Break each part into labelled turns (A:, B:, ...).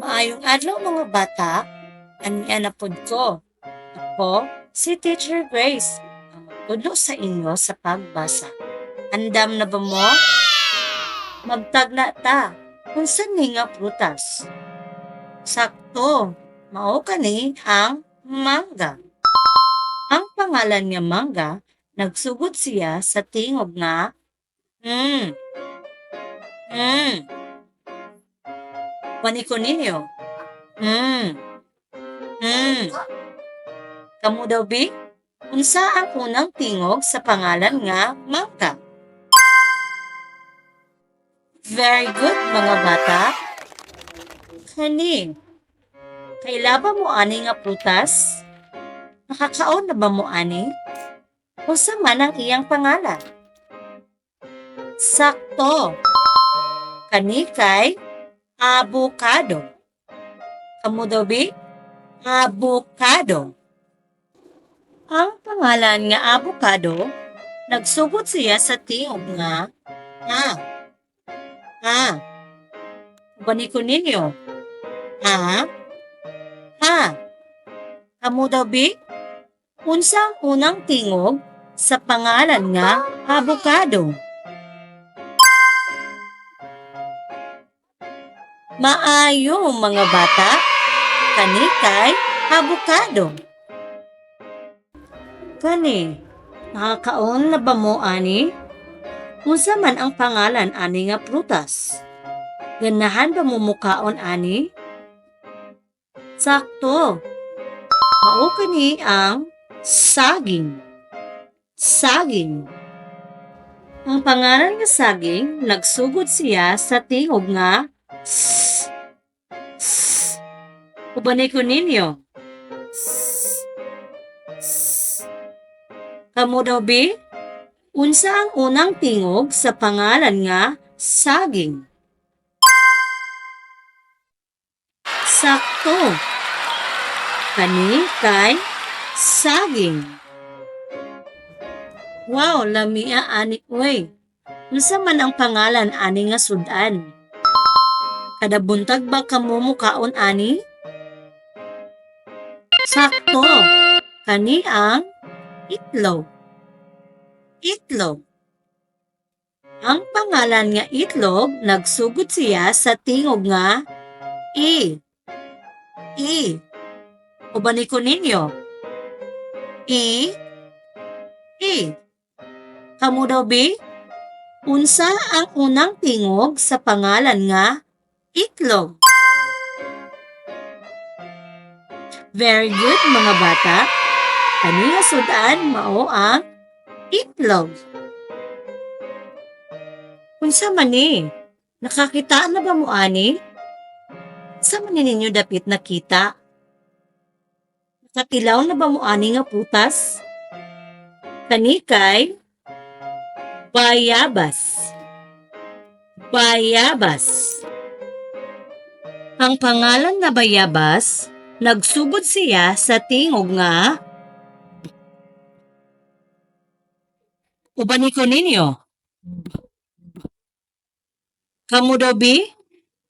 A: Maayong adlaw mga bata, aniya na pod ko. Ako, si Teacher Grace, ang magtudlo sa inyo sa pagbasa. Andam na ba mo? Magtagna ta, kung saan nga prutas. Sakto, mao kani ang mangga. Ang pangalan nga mangga, nagsugod siya sa tingog nga, Hmm. Hmm. Wani ko ninyo. Hmm. Hmm. Kamu daw, Bi? Unsa ang unang tingog sa pangalan nga mangga? Very good, mga bata. Kani, kaila ba mo ani nga prutas? Nakakaon na ba mo ani? O sa man ang iyang pangalan? Sakto. Kani kay avocado. Kamu daw? Avocado. Ang pangalan nga avocado, nagsugod siya sa tingog nga, ha, ha. Bani ko ninyo, ha, ha. Kamu daw, Bi? Unsa ang unang tingog sa pangalan nga avocado? Maayo mga bata, kani kay avocado. Kani, nakakaon na ba mo ani? Unsa man ang pangalan ani nga prutas? Ganahan ba mo mukaon ani? Sakto. Mao kani ang saging. Saging. Ang pangalan nga saging, nagsugod siya sa tingog nga S. S. Ubanay ko ninyo. S. S. Kamu daw, Bi? Unsa ang unang tingog sa pangalan nga saging? Sakto. Kani kay saging. Wow, lamia ani oy. Unsa man ang pangalan ani nga sudan? Kada buntag ba kamo mukaon ani? Sakto. Kani ang itlog. Itlog. Ang pangalan nga itlog, nagsugod siya sa tingog nga I. I. Ubani ko ninyo. I. I. Kamu daw, Bi? Unsa ang unang tingog sa pangalan nga itlog. Very good mga bata. Kanina sudan mao ang itlog. Unsa man ni? Nakakitaan na ba mo ani? Sa man ni ninyo dapit nakita? Nakakilaw na ba mo ani nga putas? Kani kay bayabas. Bayabas. Ang pangalan na Bayabas, nagsugod siya sa tingog nga Ubani ko ninyo. Kamu daw, Bi?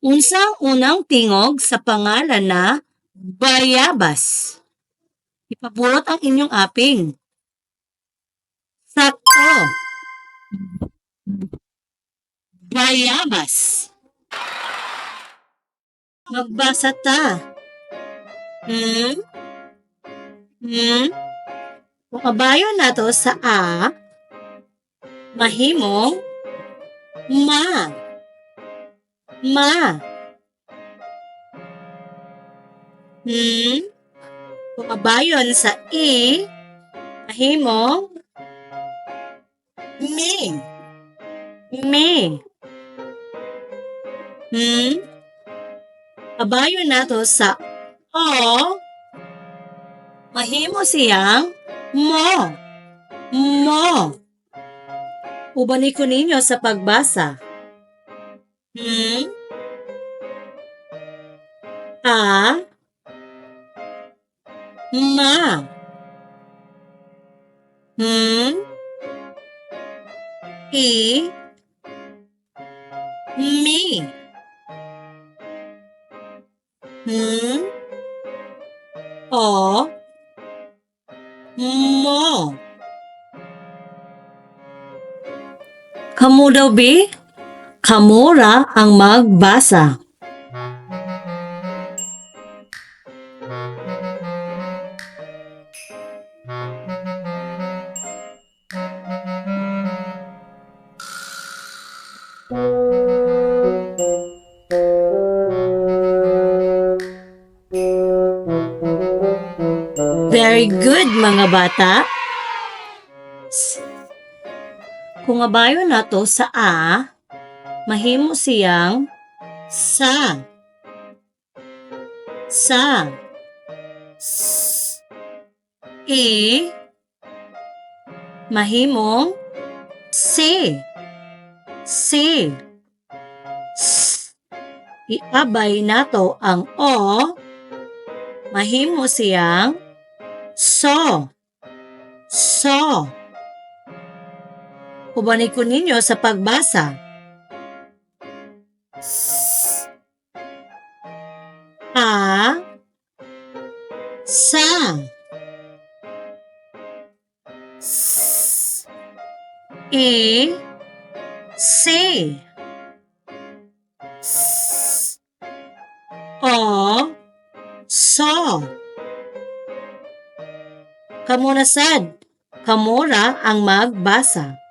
A: Unsa ang unang tingog sa pangalan na Bayabas? Ipabulot ang inyong aping. Sakto. Bayabas. Magbasa ta. Hmm? Hmm? Kung kabayo na to sa A, mahimong ma. Ma. Hmm? Kung kabayon sa I, mahimong mi. Mi. Hmm? Kabayo na to sa O, mahimo siyang mo. Mo. Ubani ko ninyo sa pagbasa. Hmm? A. Ma. Hmm? I. Kamu daw, Bi? Kamura ang magbasa. Very good, mga bata. Kung abayo na to sa A, mahimo siyang sa. Sa. S. E. Mahimong si. Si. S. Iabay nato ang O. Mahimo siyang So. So. Kubanin ko ninyo sa pagbasa. S. Sa. E. Si. S. O. So. Kamunasad. Kamura ang magbasa.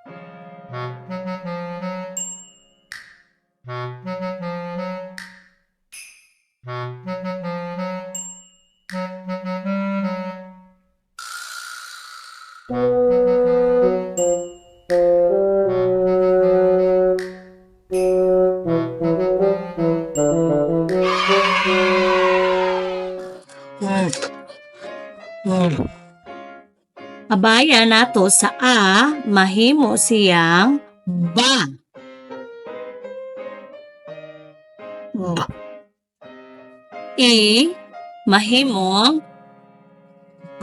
A: Abaya nato sa A, mahimo siyang ba. Ba. E, mahimong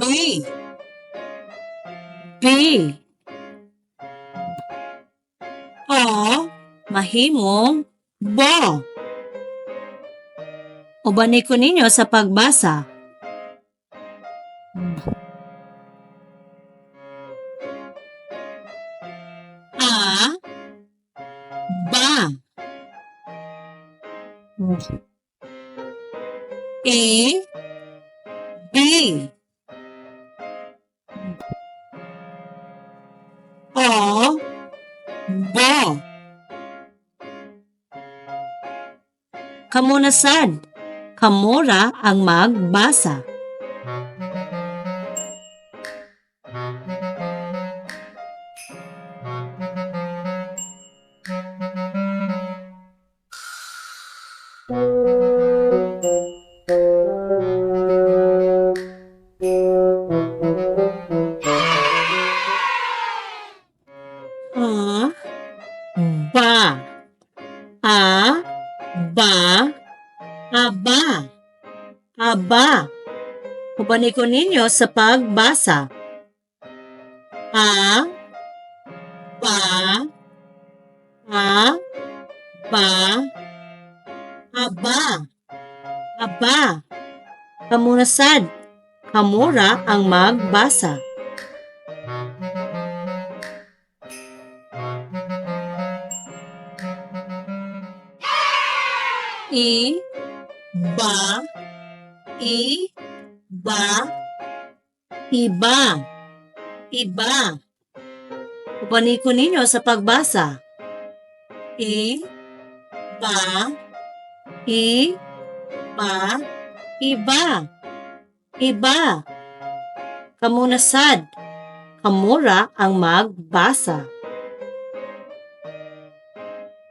A: B. B. O, mahimong bo. Ubanay ko ninyo sa pagbasa. A E B. O bo Kamunasad Kamura ang magbasa. Kubanin ko ninyo sa pagbasa. A ba a ba aba aba Kamunasad Kamura ang magbasa. I ba i ba iba. Iba. Kupanin ko ninyo sa pagbasa. I ba i ba iba. Iba. Kamunasad. Kamura ang magbasa.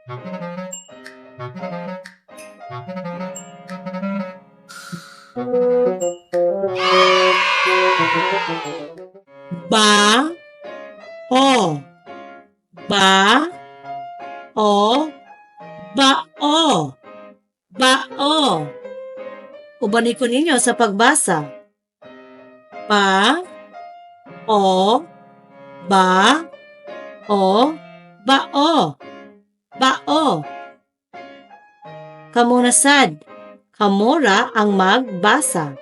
A: Ba Ubanin ko ninyo sa pagbasa. Ba o ba o ba o ba o Kamunasad Kamura ang magbasa.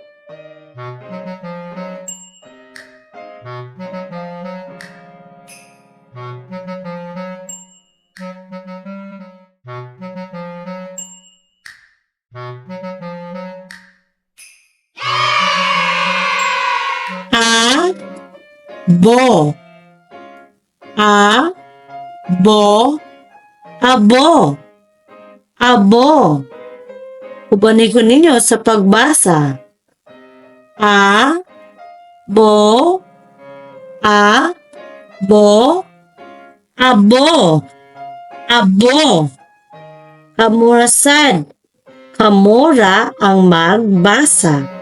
A: Bo. A. Bo. Abo abo Ubanin ko ninyo sa pagbasa. A, bo, a, bo, abo, abo. Kamurasan. Kamura ang magbasa.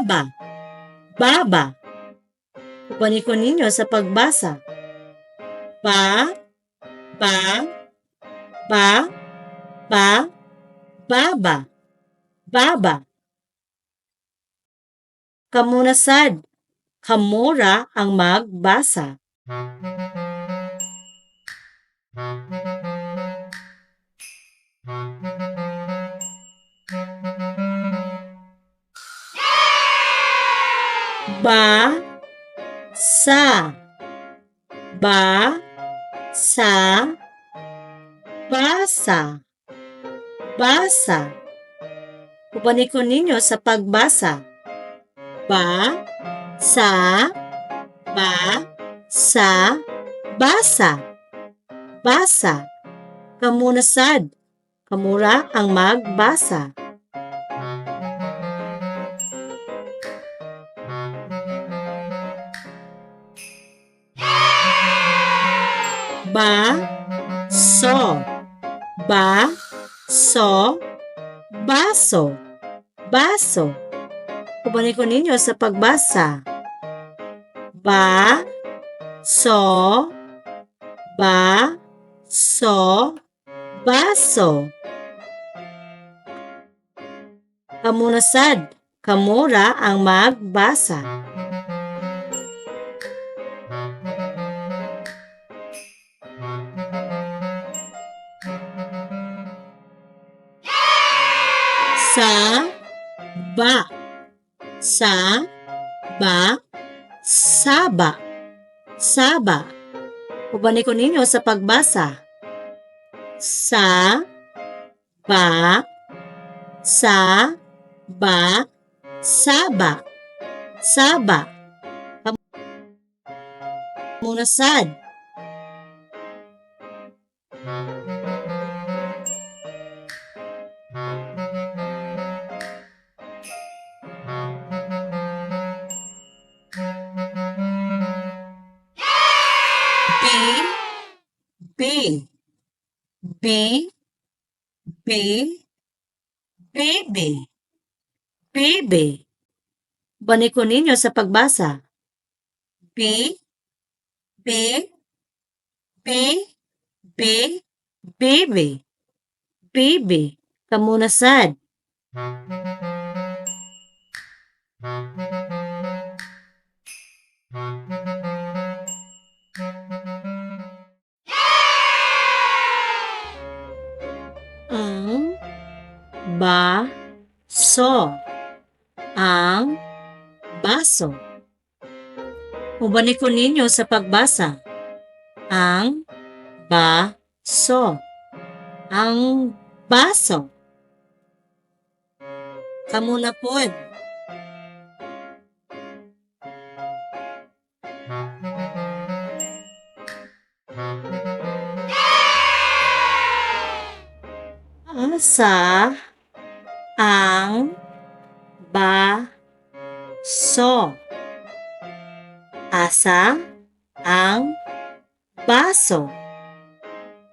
A: Baba, baba. Kukunin ko ninyo sa pagbasa. Ba, ba, ba, ba, baba, baba. Kamunasad, kamura ang magbasa. Ba sa ba sa basa basa Pupanin ko ninyo sa pagbasa. Ba, sa, ba, sa, basa. Basa. Kamunasad. Kamura ang magbasa. Ba so ba so baso baso. Kubanin ko ninyo sa pagbasa. Ba so ba so baso. Kamunasad kamura ang magbasa sa ba. Sa ba. Saba. Saba. Pubanin ko ninyo sa pagbasa. Sa ba. Sa ba. Saba. Saba. Kamunasad B B B baby baby Bani ko ninyo sa pagbasa B B B B baby baby kamunasad ang baso Ubanin ko ninyo sa pagbasa ang baso. Ang baso. Kamu na po Asa ang baso Asa ang baso?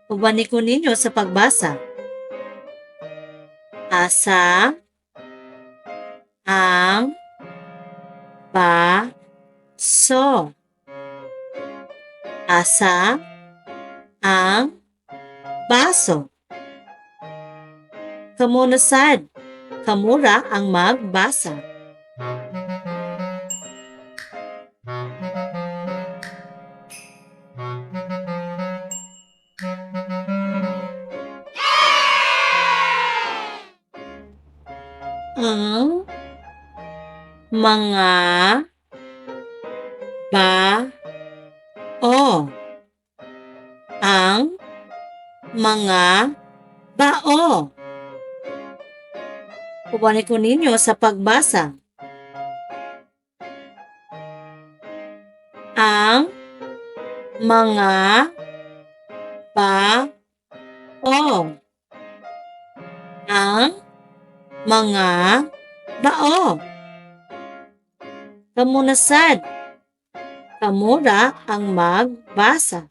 A: Ubanin ko ninyo sa pagbasa. Asa ang baso? Asa ang baso? Kamunasad kamura ang magbasa. Mga ba o ang mga bao. Pupunin ko ninyo sa pagbasa. Ang mga ba o ang mga bao. Kamunasad. Kamura ang magbasa.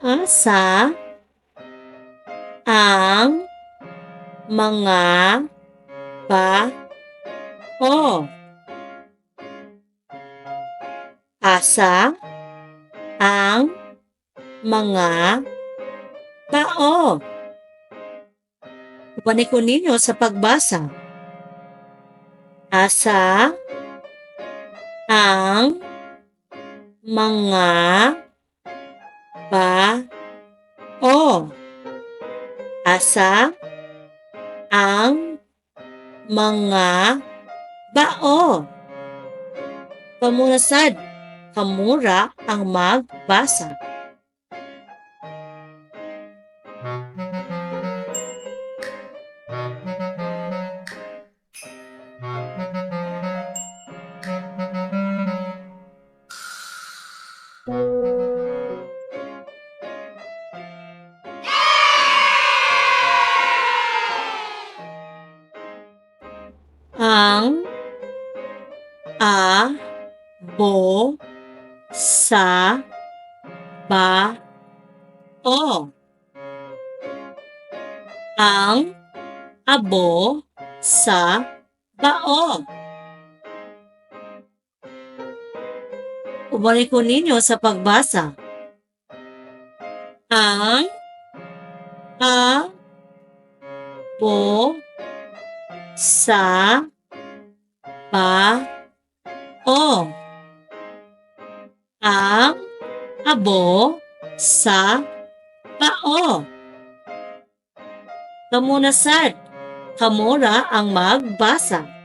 A: Asa ang mga asa ang mga tao. Pupunin ko ninyo sa pagbasa. Asa ang mga ba o asa ang mga bao. Pamunasad, kamura ang magbasa. Ubalik ko ninyo sa pagbasa. Ang a bo sa ba o ang abo sa bao. Kamunasad, kamura ang magbasa.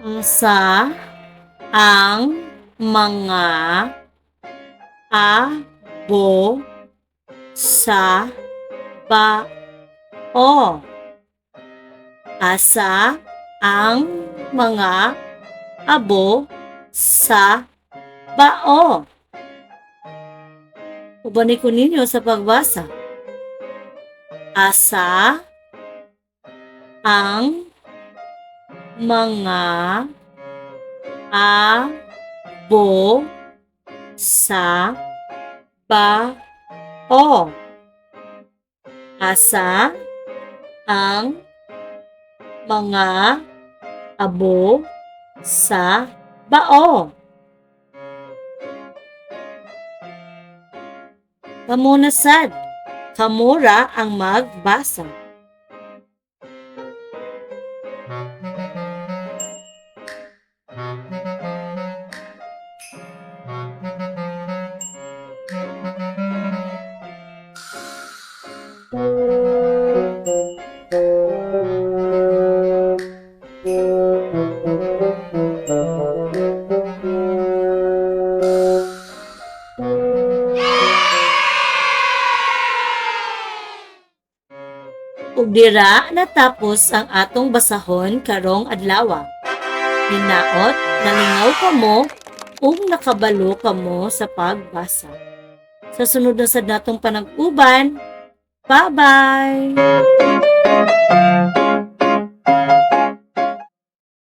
A: Asa ang mga abo sa ba o asa ang mga abo sa bao. Ubanin ko ninyo sa pagbasa. Asa ang mga abo sa bao. Asa ang mga abo sa bao. Kamunasad, kamura ang magbasa. ug dira natapos ang atong basahon karong adlaw. Hinaot, nalingaw ka mo ug nakabalo ka mo sa pagbasa. Sa sunod na sad natong panag-uban, Bye-bye!